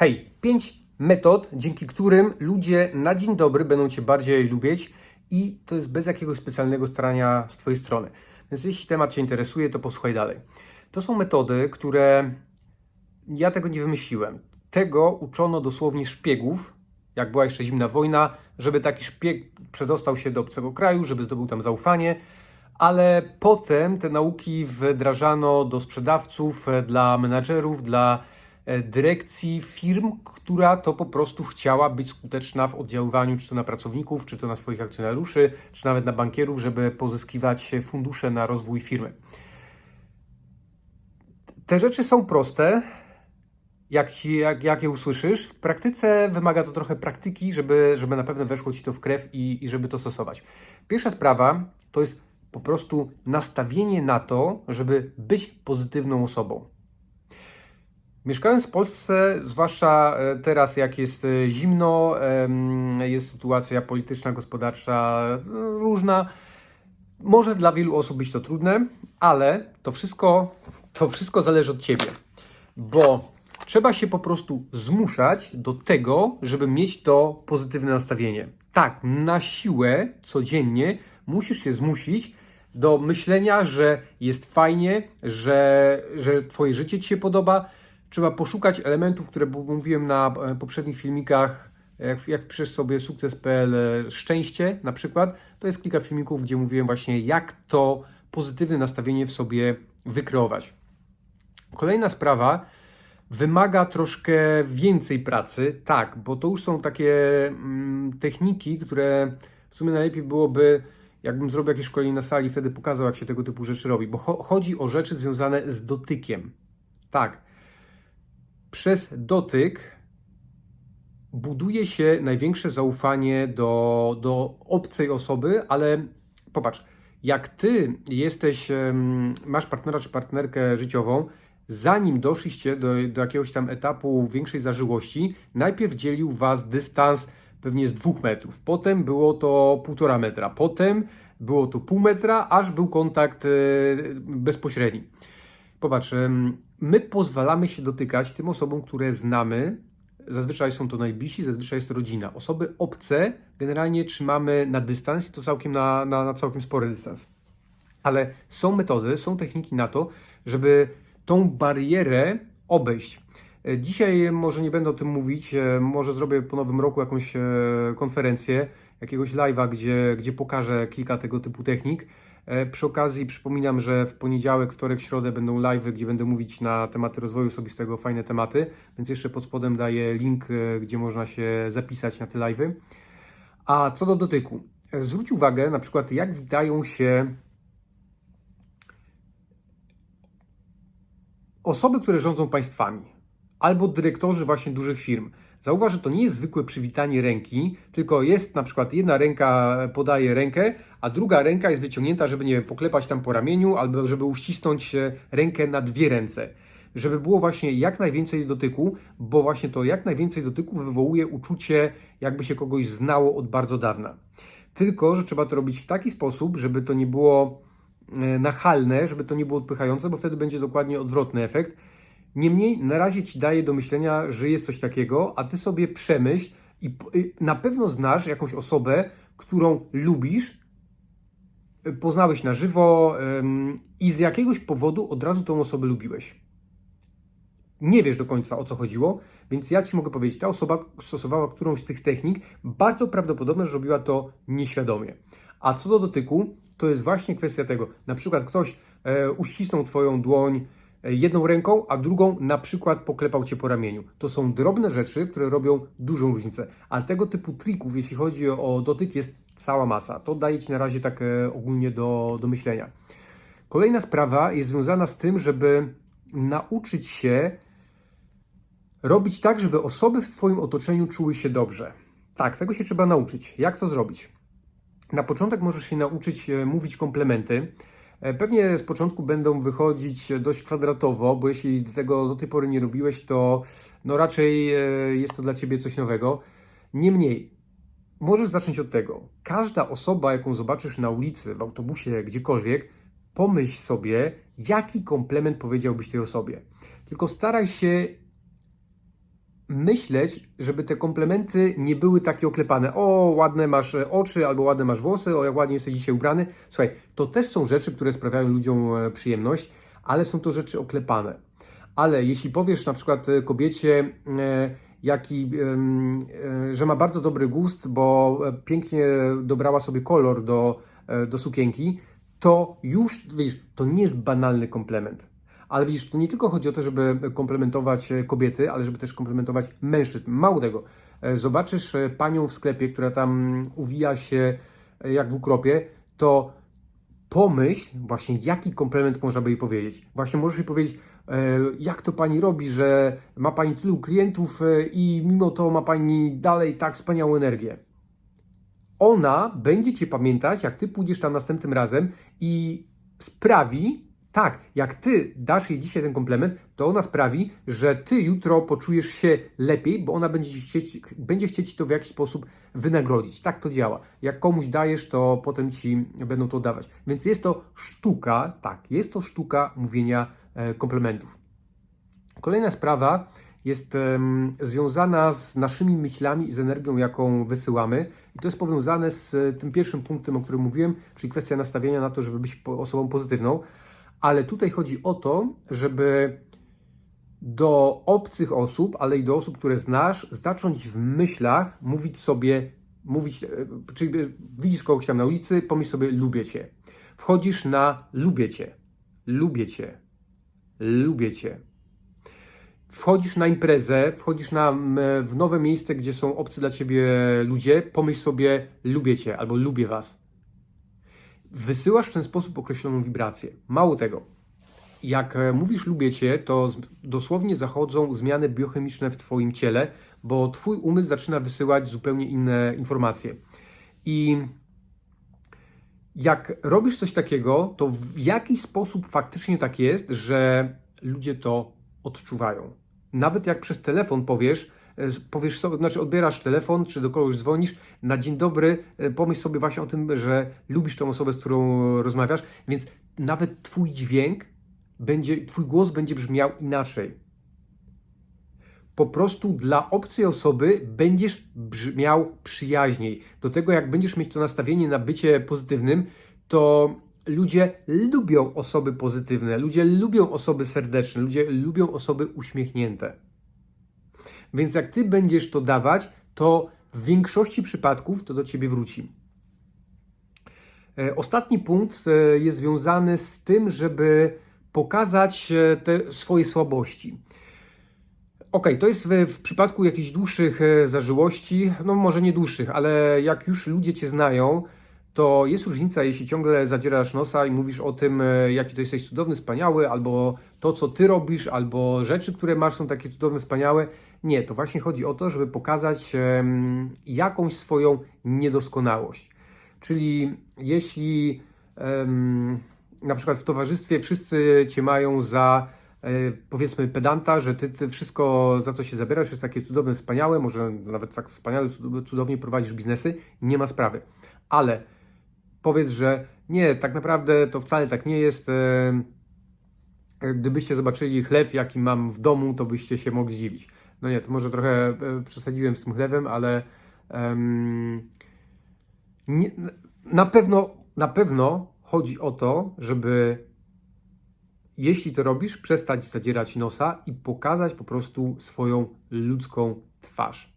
Hej, pięć metod, dzięki którym ludzie na dzień dobry będą Cię bardziej lubić i to jest bez jakiegoś specjalnego starania z Twojej strony. Więc jeśli temat Cię interesuje, to posłuchaj dalej. To są metody, które ja tego nie wymyśliłem. Tego uczono dosłownie szpiegów, jak była jeszcze zimna wojna, żeby taki szpieg przedostał się do obcego kraju, żeby zdobył tam zaufanie, ale potem te nauki wdrażano do sprzedawców, dla menadżerów, dla dyrekcji firm, która to po prostu chciała być skuteczna w oddziaływaniu czy to na pracowników, czy to na swoich akcjonariuszy, czy nawet na bankierów, żeby pozyskiwać fundusze na rozwój firmy. Te rzeczy są proste, jak, ci, jak, jak je usłyszysz. W praktyce wymaga to trochę praktyki, żeby, żeby na pewno weszło ci to w krew i, i żeby to stosować. Pierwsza sprawa to jest po prostu nastawienie na to, żeby być pozytywną osobą. Mieszkając w Polsce, zwłaszcza e, teraz, jak jest e, zimno, jest sytuacja polityczna, gospodarcza no, różna, może dla wielu osób być to trudne, ale to wszystko, to wszystko zależy od ciebie, bo trzeba się po prostu zmuszać do tego, żeby mieć to pozytywne nastawienie. Tak, na siłę codziennie musisz się zmusić do myślenia, że jest fajnie, że, że twoje życie ci się podoba. Trzeba poszukać elementów, które mówiłem na e, poprzednich filmikach, jak, jak piszesz sobie sukces.pl e, szczęście na przykład, to jest kilka filmików, gdzie mówiłem właśnie jak to pozytywne nastawienie w sobie wykreować. Kolejna sprawa wymaga troszkę więcej pracy, tak, bo to już są takie mm, techniki, które w sumie najlepiej byłoby, jakbym zrobił jakieś szkolenie na sali, wtedy pokazał, jak się tego typu rzeczy robi, bo cho- chodzi o rzeczy związane z dotykiem. Tak. Przez dotyk buduje się największe zaufanie do, do obcej osoby, ale popatrz, jak ty jesteś, masz partnera czy partnerkę życiową, zanim doszliście do, do jakiegoś tam etapu większej zażyłości, najpierw dzielił was dystans pewnie z dwóch metrów, potem było to półtora metra, potem było to pół metra, aż był kontakt e, bezpośredni. Popatrz, my pozwalamy się dotykać tym osobom, które znamy. Zazwyczaj są to najbliżsi, zazwyczaj jest to rodzina. Osoby obce generalnie trzymamy na dystans i to całkiem na, na, na całkiem spory dystans. Ale są metody, są techniki na to, żeby tą barierę obejść. E, Dzisiaj może nie będę o tym mówić, e, może zrobię po nowym roku jakąś e, konferencję, jakiegoś live'a, gdzie, gdzie pokażę kilka tego typu technik. E, Przy okazji przypominam, że w poniedziałek, wtorek, środę będą live'y, gdzie będę mówić na tematy rozwoju osobistego, fajne tematy, więc jeszcze pod spodem daję link, e, gdzie można się zapisać na te live'y. A co do dotyku, e, zwróć uwagę na przykład jak witają się osoby, które rządzą państwami, albo dyrektorzy właśnie dużych firm. Zauważ, że to nie jest zwykłe przywitanie ręki, tylko jest na przykład jedna ręka podaje rękę, a druga ręka jest wyciągnięta, żeby nie wiem, poklepać tam po ramieniu, albo żeby uścisnąć e, rękę na dwie ręce. Żeby było właśnie jak najwięcej dotyku, bo właśnie to jak najwięcej dotyku wywołuje uczucie, jakby się kogoś znało od bardzo dawna. Tylko, że trzeba to robić w taki sposób, żeby to nie było e, nachalne, żeby to nie było odpychające, bo wtedy będzie dokładnie odwrotny efekt. Niemniej na razie ci daję do myślenia, że jest coś takiego, a ty sobie przemyśl i y, na pewno znasz jakąś osobę, którą lubisz, y, poznałeś na żywo i z jakiegoś powodu od razu tą osobę lubiłeś. Nie wiesz do końca o co chodziło, więc ja ci mogę powiedzieć, ta osoba stosowała którąś z tych technik, bardzo prawdopodobne, że robiła to nieświadomie. A co do dotyku, to jest właśnie kwestia tego. Na przykład ktoś e, uścisnął twoją dłoń jedną ręką, a drugą na przykład poklepał cię po ramieniu. To są drobne rzeczy, które robią dużą różnicę. Ale tego typu trików, jeśli chodzi o dotyk, jest cała masa. To daje ci na razie tak e, ogólnie do, do myślenia. Kolejna sprawa jest związana z tym, żeby nauczyć się robić tak, żeby osoby w Twoim otoczeniu czuły się dobrze. Tak, tego się trzeba nauczyć. Jak to zrobić? Na początek możesz się nauczyć e, mówić komplementy. E, Pewnie z początku będą wychodzić dość kwadratowo, bo jeśli tego do tej pory nie robiłeś, to no raczej e, jest to dla Ciebie coś nowego. Niemniej, możesz zacząć od tego. Każda osoba, jaką zobaczysz na ulicy, w autobusie, gdziekolwiek, pomyśl sobie, jaki komplement powiedziałbyś tej osobie. Tylko staraj się myśleć, żeby te komplementy nie były takie oklepane. O, ładne masz e, oczy, albo ładne masz włosy, o, jak ładnie jesteś dzisiaj ubrany. Słuchaj, to też są rzeczy, które sprawiają ludziom e, przyjemność, ale są to rzeczy oklepane. Ale jeśli powiesz na przykład e, kobiecie, jaki, że ma bardzo dobry gust, bo pięknie dobrała sobie kolor do, do sukienki, to już, widzisz, to nie jest banalny komplement. Ale widzisz, to nie tylko chodzi o to, żeby komplementować e, kobiety, ale żeby też komplementować mężczyzn. Mało tego, e, zobaczysz e, panią w sklepie, która tam uwija się jak w ukropie, to pomyśl właśnie, jaki komplement można by jej powiedzieć. Właśnie możesz jej powiedzieć, jak to pani robi, że ma pani tylu klientów i mimo to ma pani dalej tak wspaniałą energię. Ona będzie cię pamiętać, jak ty pójdziesz tam następnym razem i sprawi, tak, jak ty dasz jej dzisiaj ten komplement, to ona sprawi, że ty jutro poczujesz się lepiej, bo ona będzie chcieć, będzie chcieć ci to w jakiś sposób wynagrodzić. Tak to działa. Jak komuś dajesz, to potem ci będą to dawać. Więc jest to sztuka, tak, jest to sztuka mówienia e, komplementów. Kolejna sprawa jest związana z naszymi myślami i z energią, jaką wysyłamy. I to jest powiązane z e, tym pierwszym punktem, o którym mówiłem, czyli kwestia nastawienia na to, żeby być osobą pozytywną. Ale tutaj chodzi o to, żeby do obcych osób, ale i do osób, które znasz, zacząć w myślach mówić sobie, mówić, e, czyli e, widzisz kogoś tam na ulicy, pomyśl sobie, lubię cię. Wchodzisz na lubię cię, lubię cię, lubię cię. Wchodzisz na imprezę, wchodzisz na, w nowe miejsce, gdzie są obcy dla ciebie ludzie, pomyśl sobie, lubię cię albo lubię was. Wysyłasz w ten sposób określoną wibrację. Mało tego, jak e, mówisz lubię cię, to dosłownie zachodzą zmiany biochemiczne w twoim ciele, bo twój umysł zaczyna wysyłać zupełnie inne informacje. I jak robisz coś takiego, to w jakiś sposób faktycznie tak jest, że ludzie to odczuwają. Nawet jak przez telefon powiesz, powiesz sobie, znaczy odbierasz telefon, czy do kogoś dzwonisz, na dzień dobry, e, pomyśl sobie właśnie o tym, że lubisz tą osobę, z którą rozmawiasz, więc nawet twój dźwięk będzie, twój głos będzie brzmiał inaczej. Po prostu dla obcej osoby będziesz brzmiał przyjaźniej. Do tego, jak będziesz mieć to nastawienie na bycie pozytywnym, to ludzie lubią osoby pozytywne, ludzie lubią osoby serdeczne, ludzie lubią osoby uśmiechnięte. Więc jak ty będziesz to dawać, to w większości przypadków to do ciebie wróci. E, Ostatni punkt e, jest związany z tym, żeby pokazać e, te swoje słabości. Okej, to jest w, w przypadku jakichś dłuższych zażyłości, no może nie dłuższych, ale jak już ludzie cię znają, to jest różnica, jeśli ciągle zadzierasz nosa i mówisz o tym, jaki to jesteś cudowny, wspaniały, albo to, co ty robisz, albo rzeczy, które masz, są takie cudowne, wspaniałe. Nie, to właśnie chodzi o to, żeby pokazać jakąś swoją niedoskonałość. Czyli jeśli na przykład w towarzystwie wszyscy cię mają za e, powiedzmy pedanta, że ty, ty wszystko za co się zabierasz jest takie cudowne, wspaniałe, może nawet tak wspaniale, cud- cudownie prowadzisz biznesy, nie ma sprawy. Ale powiedz, że nie, tak naprawdę to wcale tak nie jest. e, Gdybyście zobaczyli chleb, jaki mam w domu, to byście się mogli zdziwić. No nie, to może trochę e, przesadziłem z tym chlebem, ale em, nie, na pewno, na pewno chodzi o to, żeby jeśli to robisz, przestać zadzierać nosa i pokazać po prostu swoją ludzką twarz.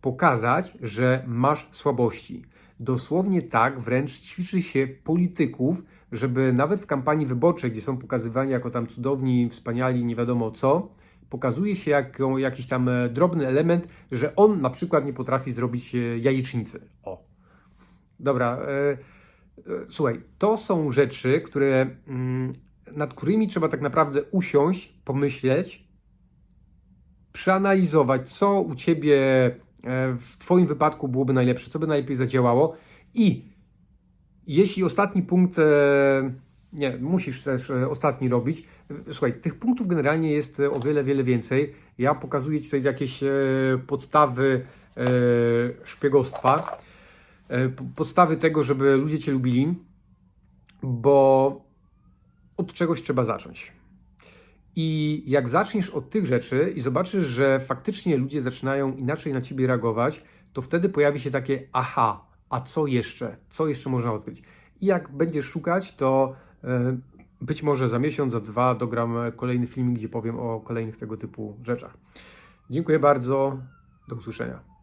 Pokazać, że masz słabości. Dosłownie tak wręcz ćwiczy się polityków, żeby nawet w kampanii wyborczej, gdzie są pokazywani jako tam cudowni, wspaniali, nie wiadomo co, pokazuje się jako jakiś tam e, drobny element, że on na przykład nie potrafi zrobić e, jajecznicy. O. Dobra, e, słuchaj, to są rzeczy, które, mm, nad którymi trzeba tak naprawdę usiąść, pomyśleć, przeanalizować, co u ciebie w Twoim wypadku byłoby najlepsze, co by najlepiej zadziałało i jeśli ostatni punkt, nie, musisz też e, ostatni robić. Słuchaj, tych punktów generalnie jest e, o wiele, wiele więcej. Ja pokazuję tutaj jakieś e, podstawy szpiegostwa, podstawy tego, żeby ludzie Cię lubili, bo od czegoś trzeba zacząć. I jak zaczniesz od tych rzeczy i zobaczysz, że faktycznie ludzie zaczynają inaczej na ciebie reagować, to wtedy pojawi się takie aha, a co jeszcze? Co jeszcze można odkryć? I jak będziesz szukać, to być może za miesiąc, za dwa dogram kolejny filmik, gdzie powiem o kolejnych tego typu rzeczach. Dziękuję bardzo. Do usłyszenia.